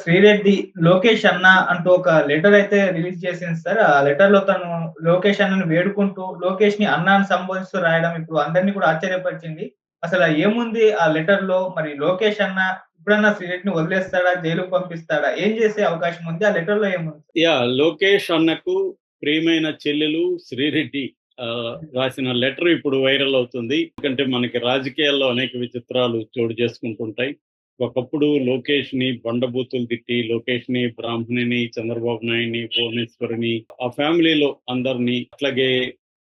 శ్రీరెడ్డి లోకేష్ అన్న అంటూ ఒక లెటర్ అయితే రిలీజ్ చేసింది సార్. ఆ లెటర్లో తను లోకేష్ అన్నను వేడుకుంటూ లోకేష్ని అన్నాను సంబోధిస్తూ రాయడం ఇప్పుడు అందరినీ కూడా ఆశ్చర్యపరిచింది. అసలు ఏముంది ఆ లెటర్లో మరి లోకేష్ అన్న ఇప్పుడన్నా శ్రీరెడ్డిని వదిలేస్తాడా? జైలుకు పంపిస్తాడా? ఏం చేసే అవకాశం ఉంది? ఆ లెటర్లో ఏముంది? యా లోకేష్ అన్నకు ప్రియమైన చెల్లెలు శ్రీరెడ్డి ఆ, రాసిన లెటర్ ఇప్పుడు వైరల్ అవుతుంది. ఎందుకంటే మనకి రాజకీయాల్లో అనేక విచిత్రాలు చోటు చేసుకుంటుంటాయి. ఒకప్పుడు లోకేష్ని బండబూతులు తిట్టి లోకేష్ని బ్రాహ్మణిని చంద్రబాబు నాయుడిని భువనేశ్వరిని ఆ ఫ్యామిలీలో అందరినీ అట్లాగే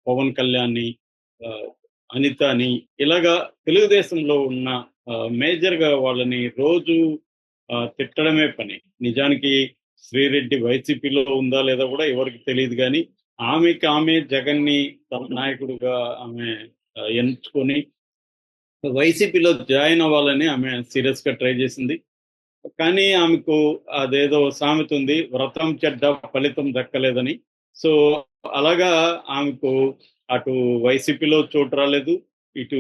పవన్ కళ్యాణ్ని అనితని ఇలాగా తెలుగుదేశంలో ఉన్న మేజర్గా వాళ్ళని రోజు తిట్టడమే పని. నిజానికి శ్రీరెడ్డి వైసీపీలో ఉందా లేదా కూడా ఎవరికి తెలియదు కానీ ఆమెకి ఆమె జగన్ని తమ నాయకుడిగా ఆమె ఎంచుకొని వైసీపీలో జాయిన్ అవ్వాలని ఆమె సీరియస్గా ట్రై చేసింది. కానీ ఆమెకు అదేదో సామెత ఉంది వ్రతం చెడ్డ ఫలితం దక్కలేదని. సో అలాగా ఆమెకు అటు వైసీపీలో చోటు రాలేదు. ఇటు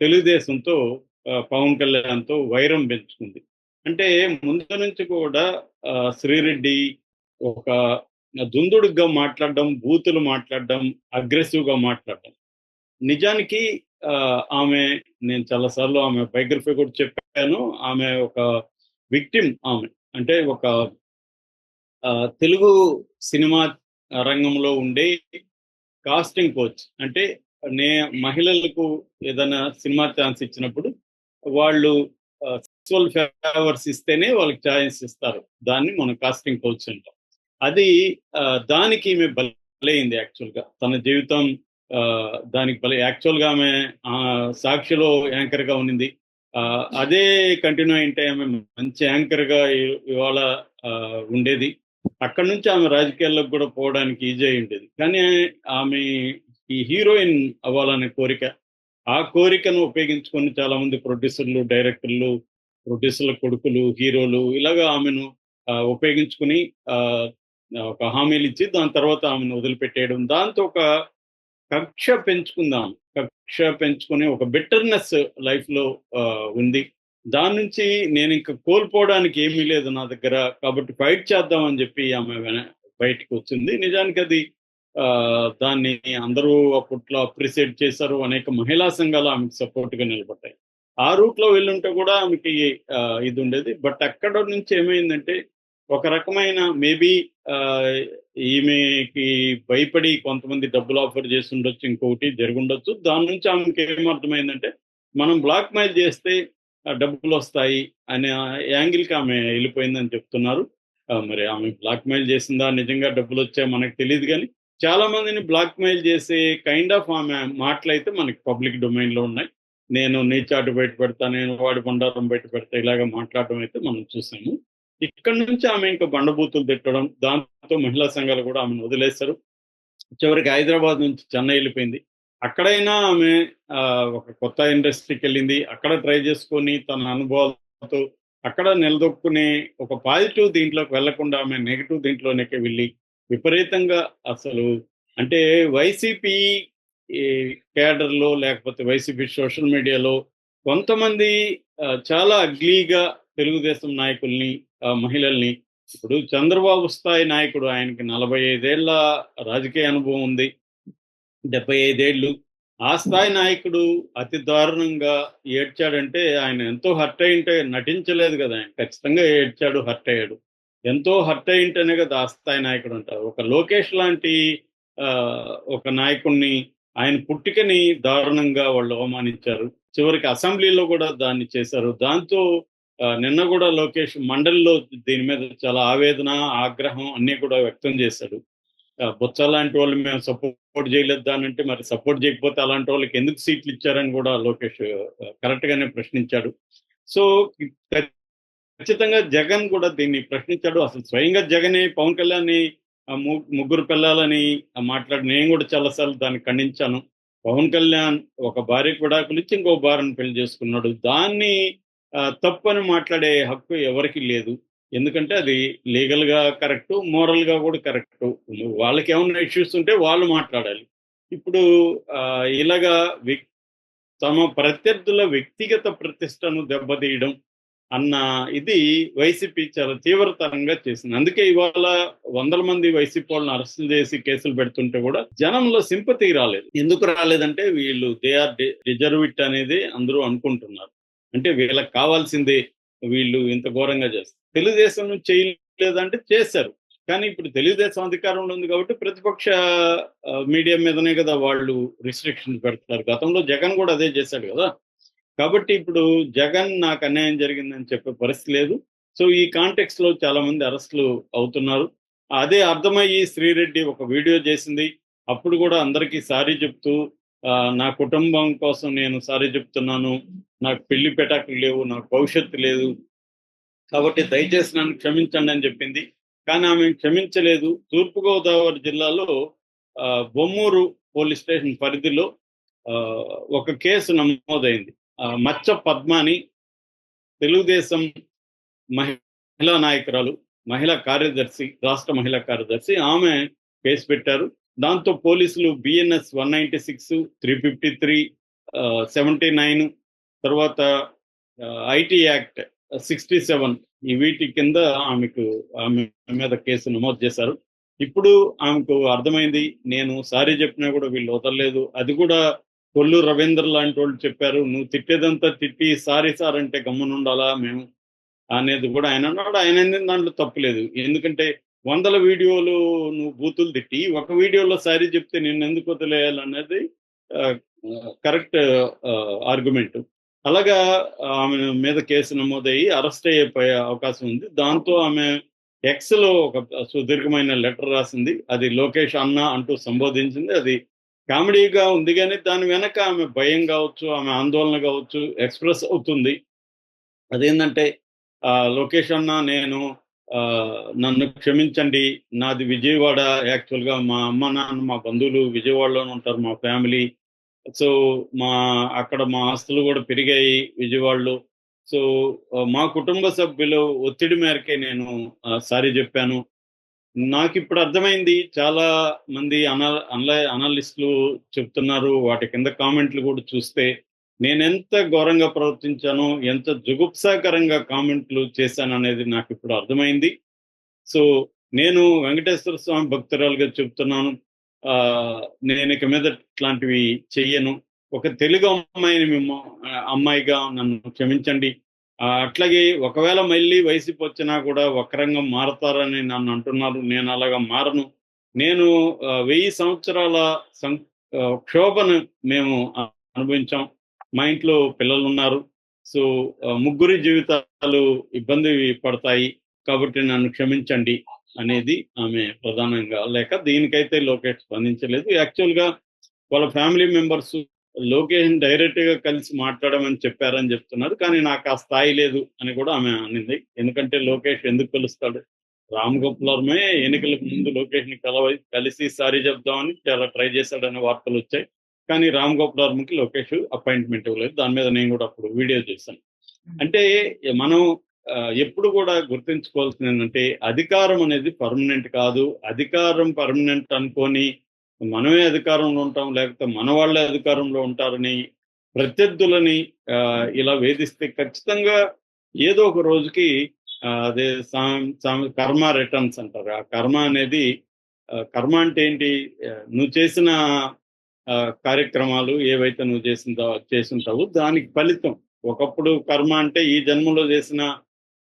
తెలుగుదేశంతో పవన్ కళ్యాణ్తో వైరం పెంచుకుంది. అంటే ముందు నుంచి కూడా శ్రీరెడ్డి ఒక దుందుడుగా మాట్లాడడం బూతులు మాట్లాడడం అగ్రెసివ్గా మాట్లాడడం. నిజానికి ఆమె నేను చాలాసార్లు ఆమె బయోగ్రఫీ కూడా చెప్పాను. ఆమె ఒక విక్టిమ్ ఆమె. అంటే ఒక తెలుగు సినిమా రంగంలో ఉండే కాస్టింగ్ కోచ్. అంటే నే మహిళలకు ఏదైనా సినిమా ఛాన్స్ ఇచ్చినప్పుడు వాళ్ళు సెక్చువల్ ఫేవర్స్ ఇస్తేనే వాళ్ళకి ఛాన్స్ ఇస్తారు. దాన్ని మనం కాస్టింగ్ కోచ్ అంటాం. అది దానికి ఈమె బలైంది యాక్చువల్గా. తన జీవితం దానికి బల యాక్చువల్గా ఆమె ఆ, సాక్షిలో యాంకర్గా ఉన్నింది. ఆ, అదే కంటిన్యూ అయింటే ఆమె మంచి యాంకర్గా ఇవాళ ఉండేది. అక్కడ నుంచి ఆమె రాజకీయాల్లోకి కూడా పోవడానికి ఈజీ అయి ఉండేది. కానీ ఆమె ఈ హీరోయిన్ అవ్వాలనే కోరిక ఆ కోరికను ఉపయోగించుకొని చాలా మంది ప్రొడ్యూసర్లు డైరెక్టర్లు ప్రొడ్యూసర్ల కొడుకులు హీరోలు ఇలాగా ఆమెను ఉపయోగించుకుని ఒక హామీలు ఇచ్చి దాని తర్వాత ఆమెను వదిలిపెట్టేయడం. దాంతో ఒక కక్ష పెంచుకుందాం. కక్ష పెంచుకుని ఒక బెటర్నెస్ లైఫ్లో ఉంది. దాని నుంచి నేను ఇంకా కోల్పోవడానికి ఏమీ లేదు నా దగ్గర. కాబట్టి ఫైట్ చేద్దాం అని చెప్పి ఆమె బయటకు వచ్చింది. నిజానికి అది ఆ, దాన్ని అందరూ అప్పట్లో అప్రిసియేట్ చేశారు. అనేక మహిళా సంఘాలు ఆమెకు సపోర్ట్గా నిలబడ్డాయి. ఆ రూట్లో వెళ్ళుంటే కూడా ఆమెకి ఇది ఉండేది. బట్ అక్కడ నుంచి ఏమైందంటే ఒక రకమైన మేబీ ఈమెకి భయపడి కొంతమంది డబ్బులు ఆఫర్ చేసి ఉండొచ్చు ఇంకొకటి జరుగుండొచ్చు. దాని నుంచి ఆమెకి ఏమర్థమైందంటే మనం బ్లాక్ మెయిల్ చేస్తే డబ్బులు వస్తాయి అనే యాంగిల్కి ఆమె వెళ్ళిపోయిందని చెప్తున్నారు. మరి ఆమె బ్లాక్ మెయిల్ చేసిందా? నిజంగా డబ్బులు వచ్చాయి మనకు తెలియదు కానీ చాలా మందిని బ్లాక్ మెయిల్ చేసే కైండ్ ఆఫ్ ఆమె మాటలైతే మనకి పబ్లిక్ డొమైన్లో ఉన్నాయి. నేను నీ చాటు బయట పెడతా నేను వాడి బండారం బయట పెడతా ఇలాగ మాట్లాడడం అయితే మనం చూసాము. ఇక్కడ నుంచి ఆమె ఇంకా బండబూతులు తిట్టడం దాంతో మహిళా సంఘాలు కూడా ఆమెను వదిలేశారు. చివరికి హైదరాబాద్ నుంచి చెన్నై వెళ్ళిపోయింది. అక్కడైనా ఆమె ఒక కొత్త ఇండస్ట్రీకి వెళ్ళింది. అక్కడ ట్రై చేసుకొని తన అనుభవాలతో అక్కడ నిలదొక్కునే ఒక పాజిటివ్ దీంట్లోకి వెళ్ళకుండా ఆమె నెగిటివ్ దీంట్లోనే వెళ్ళి విపరీతంగా అసలు అంటే వైసీపీ క్యాడర్లో లేకపోతే వైసీపీ సోషల్ మీడియాలో కొంతమంది చాలా అగ్లీగా తెలుగుదేశం నాయకుల్ని ఆ, మహిళల్ని. ఇప్పుడు చంద్రబాబు స్థాయి నాయకుడు ఆయనకి నలభై ఐదేళ్ళ రాజకీయ అనుభవం ఉంది. డెబ్బై ఐదేళ్ళు. ఆ స్థాయి నాయకుడు అతి దారుణంగా ఏడ్చాడంటే ఆయన ఎంతో హర్ట్ అయింటే నటించలేదు కదా ఆయన. ఖచ్చితంగా ఏడ్చాడు హర్ట్ అయ్యాడు. ఎంతో హర్ట్ అయింటేనే కదా ఆ స్థాయి నాయకుడు అంటారు ఒక లోకేష్ లాంటి ఆ, ఒక నాయకుడిని ఆయన పుట్టుకని దారుణంగా వాళ్ళు అవమానించారు. చివరికి అసెంబ్లీలో కూడా దాన్ని చేశారు. దాంతో నిన్న కూడా లోకేష్ మండలిలో దీని మీద చాలా ఆవేదన ఆగ్రహం అన్ని కూడా వ్యక్తం చేశాడు. బొత్స లాంటి వాళ్ళు మేము సపోర్ట్ చేయలేదు దాని అంటే మరి సపోర్ట్ చేయకపోతే అలాంటి వాళ్ళకి ఎందుకు సీట్లు ఇచ్చారని కూడా లోకేష్ కరెక్ట్ గానే ప్రశ్నించాడు. సో ఖచ్చితంగా జగన్ కూడా దీన్ని ప్రశ్నించాడు. అసలు స్వయంగా జగనే పవన్ కళ్యాణ్ ముగ్గురు పిల్లలని మాట్లాడి నేను కూడా చాలాసార్లు దాన్ని ఖండించాను. పవన్ కళ్యాణ్ ఒక భార్య కూడా పిలిచి ఇంకో భార్యను పెళ్ళి చేసుకున్నాడు. దాన్ని తప్పని మాట్లాడే హక్కు ఎవరికి లేదు. ఎందుకంటే అది లీగల్గా కరెక్ట్ మోరల్గా కూడా కరెక్ట్. వాళ్ళకి ఏమైనా ఇష్యూస్ ఉంటే వాళ్ళు మాట్లాడాలి. ఇప్పుడు ఆ, ఇలాగా వ్యక్- తమ ప్రత్యర్థుల వ్యక్తిగత ప్రతిష్టను దెబ్బతీయడం అన్న ఇది వైసీపీ చాలా తీవ్రతరంగా చేసింది. అందుకే ఇవాళ వందల మంది వైసీపీ వాళ్ళని అరెస్ట్ చేసి కేసులు పెడుతుంటే కూడా జనంలో సింపతి రాలేదు. ఎందుకు రాలేదంటే వీళ్ళు దే ఆర్ రిజర్విట్ అనేది అందరూ అనుకుంటున్నారు. అంటే వీళ్ళకి కావాల్సిందే వీళ్ళు ఇంత ఘోరంగా చేస్తారు. తెలుగుదేశం నుంచి చేయలేదంటే చేశారు. కానీ ఇప్పుడు తెలుగుదేశం అధికారంలో ఉంది కాబట్టి ప్రతిపక్ష మీడియా మీదనే కదా వాళ్ళు రిస్ట్రిక్షన్ పెడతారు గతంలో జగన్ కూడా అదే చేశాడు కదా. కాబట్టి ఇప్పుడు జగన్ నాకు అన్యాయం జరిగిందని చెప్పే పరిస్థితి లేదు. సో ఈ కాంటెక్స్లో చాలా మంది అరెస్టులు అవుతున్నారు. అదే అర్థమయ్యి శ్రీరెడ్డి ఒక వీడియో చేసింది. అప్పుడు కూడా అందరికీ సారీ చెప్తూ నా కుటుంబం కోసం నేను సారీ చెప్తున్నాను. నాకు పెళ్ళి పెటాకులు లేవు నాకు భవిష్యత్తు లేదు. కాబట్టి దయచేసి నన్ను క్షమించండి అని చెప్పింది. కానీ ఆమె క్షమించలేదు. తూర్పుగోదావరి జిల్లాలో బొమ్మూరు పోలీస్ స్టేషన్ పరిధిలో ఒక కేసు నమోదైంది. మచ్చ పద్మాని తెలుగుదేశం మహిళా నాయకురాలు మహిళా కార్యదర్శి రాష్ట్ర మహిళా కార్యదర్శి ఆమె కేసు పెట్టారు. దాంతో పోలీసులు BNS one ninety six three fifty three seventy nine తర్వాత ఐటీ యాక్ట్ సిక్స్టీ సెవెన్ ఈ వీటి కింద ఆమెకు ఆమె మీద కేసు నమోదు చేశారు. ఇప్పుడు ఆమెకు అర్థమైంది నేను సారీ చెప్పినా కూడా వీళ్ళు వదలలేదు. అది కూడా కొల్లు రవీంద్ర లాంటి వాళ్ళు చెప్పారు నువ్వు తిట్టేదంతా తిట్టి సారీ సార్ అంటే గమ్మునుండాలా మేము? అనేది కూడా ఆయన అన్నాడు. ఆయన దాంట్లో తప్పులేదు ఎందుకంటే వందల వీడియోలు నువ్వు బూతులు తిట్టి ఒక వీడియోలో సారీ చెప్తే నిన్ను ఎందుకు వదిలేయాలనేది కరెక్ట్ ఆర్గ్యుమెంట్. అలాగా ఆమె మీద కేసు నమోదయ్యి అరెస్ట్ అయిపోయే అవకాశం ఉంది. దాంతో ఆమె ఎక్స్లో ఒక సుదీర్ఘమైన లెటర్ రాసింది. అది లోకేష్ అన్న అంటూ సంబోధించింది. అది కామెడీగా ఉంది కానీ దాని వెనక ఆమె భయం కావచ్చు ఆమె ఆందోళన కావచ్చు ఎక్స్ప్రెస్ అవుతుంది. అదేంటంటే లోకేష్ అన్న నేను నన్ను క్షమించండి. నాది విజయవాడ యాక్చువల్గా మా అమ్మ నాన్న మా బంధువులు విజయవాడలోనే ఉంటారు మా ఫ్యామిలీ. సో మా అక్కడ మా ఆస్తులు కూడా పెరిగాయి విజయవాడలో. సో మా కుటుంబ సభ్యులు ఒత్తిడి మేరకే నేను సారీ చెప్పాను. నాకు ఇప్పుడు అర్థమైంది చాలా మంది అన అనలై అనలిస్టులు చెప్తున్నారు వాటి కింద కామెంట్లు కూడా చూస్తే నేను ఎంత ఘోరంగా ప్రవర్తించానో ఎంత జుగుప్సాకరంగా కామెంట్లు చేశాను అనేది నాకు ఇప్పుడు అర్థమైంది. సో నేను వెంకటేశ్వర స్వామి భక్తురాలుగా చెప్తున్నాను నేను ఇక మీద ఇట్లాంటివి చెయ్యను. ఒక తెలుగు అమ్మాయిని మేము అమ్మాయిగా నన్ను క్షమించండి. అట్లాగే ఒకవేళ మళ్ళీ వైసీపీ వచ్చినా కూడా వక్రంగా మారతారని నన్ను అంటున్నారు. నేను అలాగా మారను. నేను వెయ్యి సంవత్సరాల సం క్షోభను మేము అనుభవించాం. మా ఇంట్లో పిల్లలు ఉన్నారు. సో ముగ్గురి జీవితాలు ఇబ్బంది పడతాయి కాబట్టి నన్ను క్షమించండి అనేది ఆమె ప్రధానంగా. లేక దీనికైతే లోకేష్ స్పందించలేదు. యాక్చువల్గా వాళ్ళ ఫ్యామిలీ మెంబర్స్ లోకేష్ డైరెక్ట్గా కలిసి మాట్లాడమని చెప్పారని చెప్తున్నారు. కానీ నాకు ఆ స్థాయి లేదు అని కూడా ఆమె అనింది. ఎందుకంటే లోకేష్ ఎందుకు కలుస్తాడు రామ్ గోపాలమే ఎన్నికలకు ముందు లోకేష్ని కలవ కలిసి సారీ చెప్దామని చాలా ట్రై చేశాడనే వార్తలు వచ్చాయి. కానీ రామ్ గోపాల్ వర్మకి లోకేష్ అపాయింట్మెంట్ ఇవ్వలేదు. దాని మీద నేను కూడా అప్పుడు వీడియో చేశాను. అంటే మనం ఎప్పుడు కూడా గుర్తుంచుకోవాల్సింది ఏంటంటే అధికారం అనేది పర్మనెంట్ కాదు. అధికారం పర్మనెంట్ అనుకొని మనమే అధికారంలో ఉంటాం లేకపోతే మన వాళ్ళే అధికారంలో ఉంటారని ప్రత్యర్థులని ఇలా వేధిస్తే ఖచ్చితంగా ఏదో ఒక రోజుకి అదే కర్మ రిటర్న్స్ అంటారు. ఆ కర్మ అనేది కర్మ అంటే ఏంటి? నువ్వు చేసిన కార్యక్రమాలు ఏవైతే నువ్వు చేసిన చేసింటావు దానికి ఫలితం. ఒకప్పుడు కర్మ అంటే ఈ జన్మలో చేసిన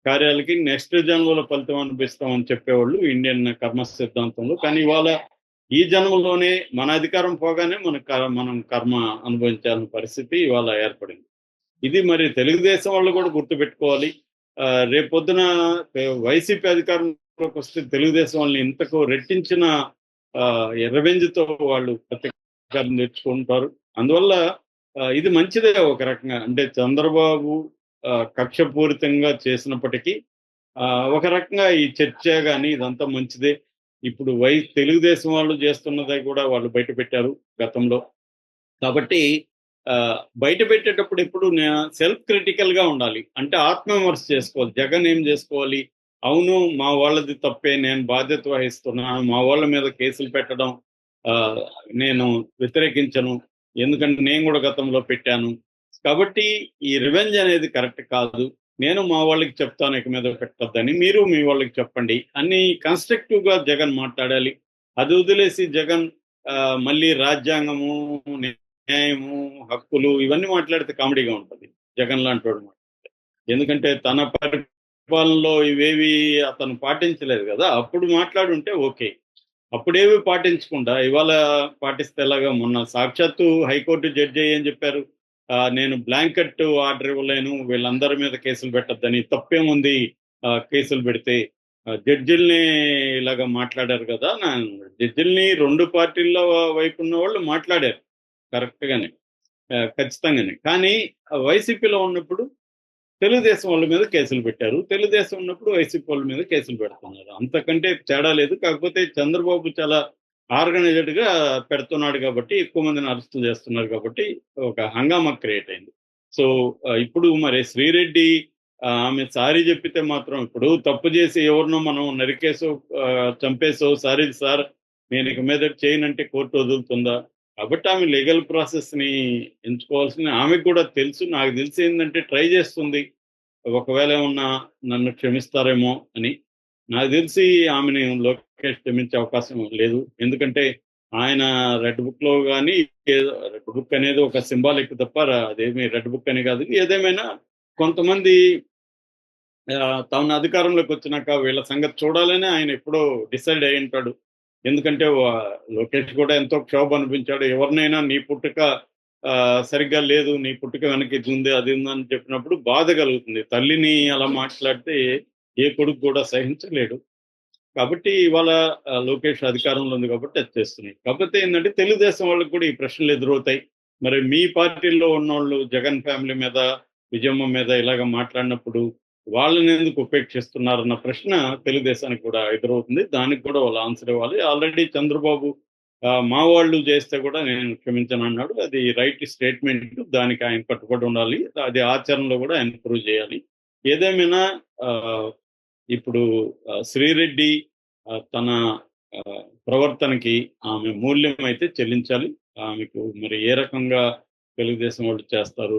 కార్యాలకి నెక్స్ట్ జన్మలో ఫలితం అనిపిస్తాం అని చెప్పేవాళ్ళు ఇండియన్ కర్మ సిద్ధాంతంలో. కానీ ఇవాళ ఈ జన్మలోనే మన అధికారం పోగానే మన మనం కర్మ అనుభవించాల్సిన పరిస్థితి ఇవాళ ఏర్పడింది. ఇది మరి తెలుగుదేశం వాళ్ళు కూడా గుర్తుపెట్టుకోవాలి. రేపొద్దున వైసీపీ అధికారంలోకి వస్తే తెలుగుదేశం వాళ్ళని ఇంతకు రెట్టించిన రెవెంజ్తో వాళ్ళు ప్రత్యేకారం తెచ్చుకుంటారు అందువల్ల ఇది మంచిదే ఒక రకంగా. అంటే చంద్రబాబు కక్షపూరితంగా చేసినప్పటికీ ఒక రకంగా ఈ చర్చ కానీ ఇదంతా మంచిదే. ఇప్పుడు వై తెలుగుదేశం వాళ్ళు చేస్తున్నది కూడా వాళ్ళు బయట పెట్టారు గతంలో. కాబట్టి బయట పెట్టేటప్పుడు ఎప్పుడు సెల్ఫ్ క్రిటికల్గా ఉండాలి. అంటే ఆత్మవిమర్శ చేసుకోవాలి. జగన్ ఏం చేసుకోవాలి? అవును మా వాళ్ళది తప్పే నేను బాధ్యత వహిస్తున్నాను మా వాళ్ళ మీద కేసులు పెట్టడం నేను వ్యతిరేకించను. ఎందుకంటే నేను కూడా గతంలో పెట్టాను. కాబట్టి ఈ రివెంజ్ అనేది కరెక్ట్ కాదు. నేను మా వాళ్ళకి చెప్తాను ఇక మీద పెట్టద్దని. మీరు మీ వాళ్ళకి చెప్పండి. అని కన్స్ట్రక్టివ్గా జగన్ మాట్లాడాలి. అది వదిలేసి జగన్ ఆ, మళ్ళీ రాజ్యాంగము న్యాయము హక్కులు ఇవన్నీ మాట్లాడితే కామెడీగా ఉంటుంది. జగన్ లాంటి వాడు మాట్లాడితే. ఎందుకంటే తన పరిపాలనలో ఇవేవి అతను పాటించలేదు కదా. అప్పుడు మాట్లాడుంటే ఓకే. అప్పుడేవి పాటించకుండా ఇవాళ పాటిస్తే ఎలాగా మొన్న సాక్షాత్తు హైకోర్టు జడ్జి అని చెప్పారు. నేను బ్లాంకెట్ ఆర్డర్ ఇవ్వలేను వీళ్ళందరి మీద కేసులు పెట్టద్దని తప్పేముంది కేసులు పెడితే. జడ్జిల్ని ఇలాగా మాట్లాడారు కదా నా జడ్జిల్ని రెండు పార్టీల వైపు ఉన్న వాళ్ళు మాట్లాడారు. కరెక్ట్ గానే ఖచ్చితంగానే. కానీ వైసీపీలో ఉన్నప్పుడు తెలుగుదేశం వాళ్ళ మీద కేసులు పెట్టారు. తెలుగుదేశం ఉన్నప్పుడు వైసీపీ వాళ్ళ మీద కేసులు పెడుతున్నారు. అంతకంటే తేడా లేదు. కాకపోతే చంద్రబాబు చాలా ఆర్గనైజ్డ్గా పెడుతున్నాడు కాబట్టి ఎక్కువ మందిని అరెస్ట్ చేస్తున్నారు కాబట్టి ఒక హంగామా క్రియేట్ అయింది. సో ఇప్పుడు మరి శ్రీరెడ్డి ఆమె సారీ చెప్పితే మాత్రం ఇప్పుడు తప్పు చేసి ఎవరినో మనం నరికేసో చంపేసో సారీ సార్ నేను ఇక మీద చేయనంటే కోర్టు వదులుతుందా? కాబట్టి ఆమె లీగల్ ప్రాసెస్ని ఎంచుకోవాల్సిన ఆమెకు కూడా తెలుసు. నాకు తెలిసి ఏంటంటే ట్రై చేస్తుంది. ఒకవేళ ఏమన్నా నన్ను క్షమిస్తారేమో అని. నాకు తెలిసి ఆమెని లోకేష్ క్షమించే అవకాశం లేదు. ఎందుకంటే ఆయన రెడ్ బుక్లో కానీ రెడ్ బుక్ అనేది ఒక సింబాలిక్ తప్ప ర- అదేమి రెడ్ బుక్ అని కాదు. ఏదేమైనా కొంతమంది ఆ, అధికారంలోకి వచ్చినాక వీళ్ళ సంగతి చూడాలని ఆయన ఎప్పుడో డిసైడ్ అయి ఉంటాడు. ఎందుకంటే లోకేష్ కూడా ఎంతో క్షోభ అనిపించాడు. ఎవరినైనా నీ పుట్టుక ఆ, సరిగ్గా లేదు నీ పుట్టుక వెనక్కి ఇది ఉంది అది ఉందని చెప్పినప్పుడు బాధ కలుగుతుంది. తల్లిని అలా మాట్లాడితే ఏ కొడుకు కూడా సహించలేడు. కాబట్టి ఇవాళ లోకేష్ అధికారంలో ఉంది కాబట్టి అది చేస్తున్నాయి. కాకపోతే ఏంటంటే తెలుగుదేశం వాళ్ళకి కూడా ఈ ప్రశ్నలు ఎదురవుతాయి. మరి మీ పార్టీలో ఉన్నోళ్ళు జగన్ ఫ్యామిలీ మీద విజయమ్మ మీద ఇలాగ మాట్లాడినప్పుడు వాళ్ళని ఎందుకు ఉపేక్షిస్తున్నారన్న ప్రశ్న తెలుగుదేశానికి కూడా ఎదురవుతుంది. దానికి కూడా వాళ్ళు ఆన్సర్ ఇవ్వాలి. ఆల్రెడీ చంద్రబాబు ఆ, మా వాళ్ళు చేస్తే కూడా నేను క్షమించను అన్నాడు. అది రైట్ స్టేట్మెంట్ దానికి ఆయన కట్టుబడి ఉండాలి. అది ఆచరణలో కూడా ఆయన ప్రూవ్ చేయాలి. ఏదేమైనా ఇప్పుడు శ్రీరెడ్డి తన ఆ, ప్రవర్తనకి ఆమె మూల్యం అయితే చెల్లించాలి. ఆమెకు మరి ఏ రకంగా తెలుగుదేశం వాళ్ళు చేస్తారు?